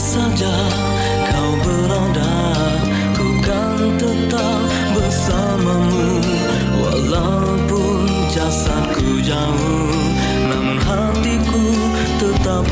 saja kau berada Ku kan tetap bersamamu. Walaupun jasadku jauh Namun hatiku tetap